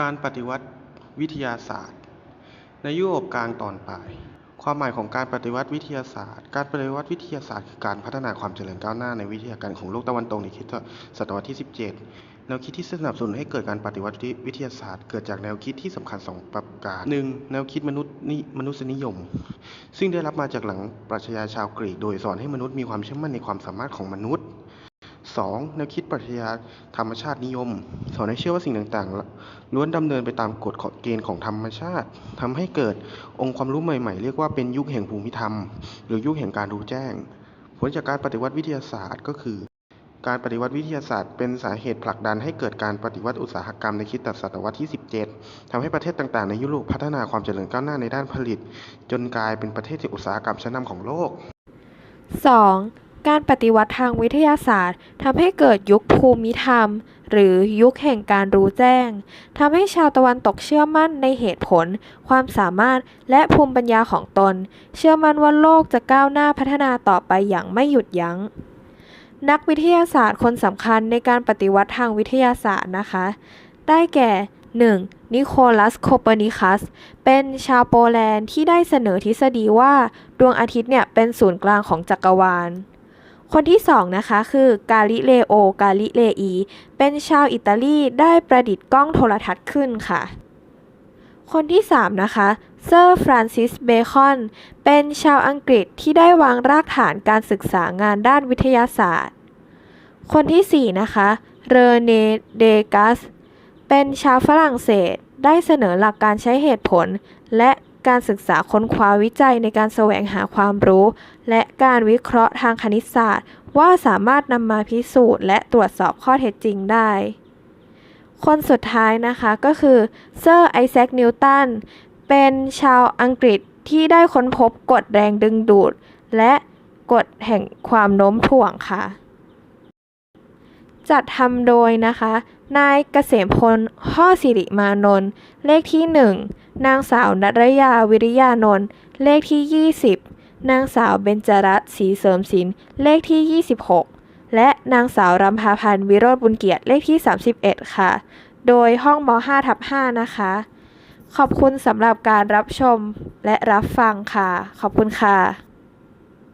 การปฏิวัติวิทยาศาสตร์ ในยุโรปกลางตอนปลาย ความหมายของการปฏิวัติวิทยาศาสตร์ การปฏิวัติวิทยาศาสตร์คือการพัฒนาความเจริญก้าวหน้าในวิทยาการของโลกตะวันตกในคริสตศตวรรษที่ 17 แนวคิดที่สนับสนุนให้เกิดการปฏิวัติวิทยาศาสตร์ เกิดจากแนวคิดที่สำคัญสองประการ 1. แนวคิดมนุษย์นิมนุษยนิยม ซึ่งได้รับมาจากหลังปรัชญาชาวกรีก โดยสอนให้มนุษย์มีความเชื่อมั่นในความสามารถของมนุษย์ 2. แนวคิดปรัชญาธรรมชาตินิยม สอนให้เชื่อว่าสิ่งต่างๆล้วนดำเนินไปตามกฎเกณฑ์ของธรรมชาติทำให้เกิดองค์ความรู้ใหม่ๆ เรียกว่าเป็นยุคแห่งภูมิธรรม หรือยุคแห่งการรู้แจ้ง ผลจากการปฏิวัติวิทยาศาสตร์ก็คือ การปฏิวัติวิทยาศาสตร์ เป็นสาเหตุผลักดันให้เกิดการปฏิวัติอุตสาหกรรมในคริสตศตวรรษที่ 17ทำให้ประเทศต่างๆ ในยุโรปพัฒนาความเจริญก้าวหน้าในด้านผลิต จนกลายเป็นประเทศที่อุตสาหกรรมชั้นนำของโลก 2. การปฏิวัติทางวิทยาศาสตร์ทำให้เกิดยุคภูมิธรรม หรือยุคแห่งการรู้แจ้งทำให้ชาวตะวันตกเชื่อมั่นในเหตุผล ความสามารถและภูมิปัญญาของตน เชื่อมั่นว่าโลกจะก้าวหน้าพัฒนาต่อไปอย่างไม่หยุดยัง้ง นักวิทยาศาสตร์คนสำคัญในการปฏิวัติทางวิทยาศาสตร์นะคะ ได้แก่ 1. นิโคลัส โคเปอร์นิคัส เป็นชาวโปแลนด์ที่ได้เสนอทฤษฎีว่าดวงอาทิตย์เนี่ยเป็นศูนย์กลางของจักรวาล คนที่สองนะคะคือกาลิเลโอกาลิเลอี เป็นชาวอิตาลีได้ประดิษฐ์กล้องโทรทัศน์ขึ้นค่ะ คนที่สามนะคะเซอร์ฟรานซิสเบคอน เป็นชาวอังกฤษที่ได้วางรากฐานการศึกษางานด้านวิทยาศาสตร์ คนที่สี่นะคะเรเนเดกัส เป็นชาวฝรั่งเศสได้เสนอหลักการใช้เหตุผล และ การศึกษาค้นคว้าวิจัยในการแสวงหาความรู้ และการวิเคราะห์ทางคณิตศาสตร์ ว่าสามารถนำมาพิสูจน์และตรวจสอบข้อเท็จจริงได้ คนสุดท้ายนะคะก็คือเซอร์ไอแซค นิวตัน เป็นชาวอังกฤษที่ได้ค้นพบกฎแรงดึงดูด และกฎแห่งความโน้มถ่วงค่ะ จัดทำโดยนะคะ นายเกษมพลห่อสิริมานนท์เลขที่ 1 นางสาวนัรยาวิริยานนท์เลขที่ 20 นางสาวเบญจรัตน์ศรีเสริมศิลป์เลขที่ 26 และนางสาวรำพาพันธ์วิโรธบุญเกียรติเลขที่ 31 ค่ะ โดยห้องม5ทับ5นะคะ ขอบคุณสำหรับการรับชมและรับฟังค่ะ ขอบคุณค่ะ